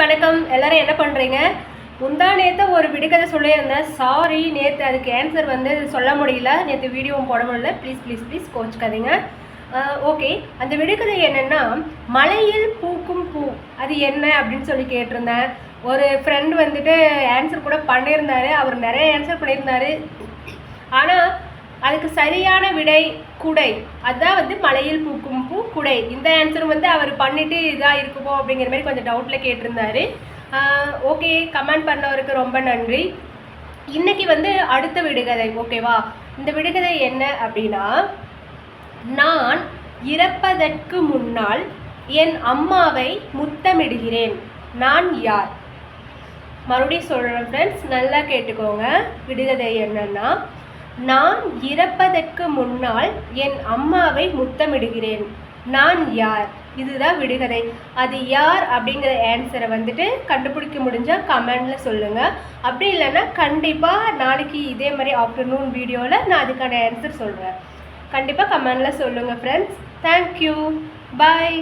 வணக்கம். எல்லாரும் என்ன பண்ணுறீங்க முந்தா நேற்று ஒரு விடுகதை சொல்லியிருந்தேன். சாரி நேற்று அதுக்கு ஆன்சர் வந்து சொல்ல முடியல. நேற்று வீடியோவும் போட முடியல. ப்ளீஸ் ப்ளீஸ் ப்ளீஸ் கோச்சுக்காதீங்க. ஓகே அந்த விடுகதை என்னென்னா மலையில் பூக்கும் பூ. அது என்ன அப்படின்னு சொல்லி கேட்டிருந்தேன். ஒரு ஃப்ரெண்ட் வந்துட்டு ஆன்சர் கூட பண்ணியிருந்தாரு. அவர் நிறைய ஆன்சர் பண்ணியிருந்தாரு. ஆனால் அதுக்கு சரியான விடை குடை. அதுதான் வந்து மலையில் பூக்கும் பூ குடை. இந்த ஆன்சரும் வந்து அவர் பண்ணிட்டு இதாக இருக்குமோ அப்படிங்கிற மாதிரி கொஞ்சம் டவுட்டில் கேட்டிருந்தாரு. ஓகே கமெண்ட் பண்ணவருக்கு ரொம்ப நன்றி. இன்னைக்கு வந்து அடுத்த விடுகதை ஓகேவா இந்த விடுகதை என்ன அப்படின்னா நான் இறப்பதற்கு முன்னால் என் அம்மாவை முத்தமிடுகிறேன். நான் யார்? மறுபடியும் சொல்கிறேன் ஃப்ரெண்ட்ஸ் நல்லா கேட்டுக்கோங்க. விடுகதை என்னன்னா நான் இறப்பதற்கு முன்னால் என் அம்மாவை முத்தமிடுகிறேன். நான் யார்? இதுதான் விடுகதை. அது யார் அப்படிங்கிற ஆன்சரை வந்துட்டு கண்டுபிடிக்க முடிஞ்சால் கமெண்டில் சொல்லுங்கள் அப்படி இல்லைன்னா கண்டிப்பாக நாளைக்கு இதே மாதிரி ஆஃப்டர்நூன் வீடியோவில் நான் அதுக்கான ஆன்சர் சொல்கிறேன் கண்டிப்பாக கமெண்டில் சொல்லுங்கள் ஃப்ரெண்ட்ஸ் தேங்க்யூ பாய்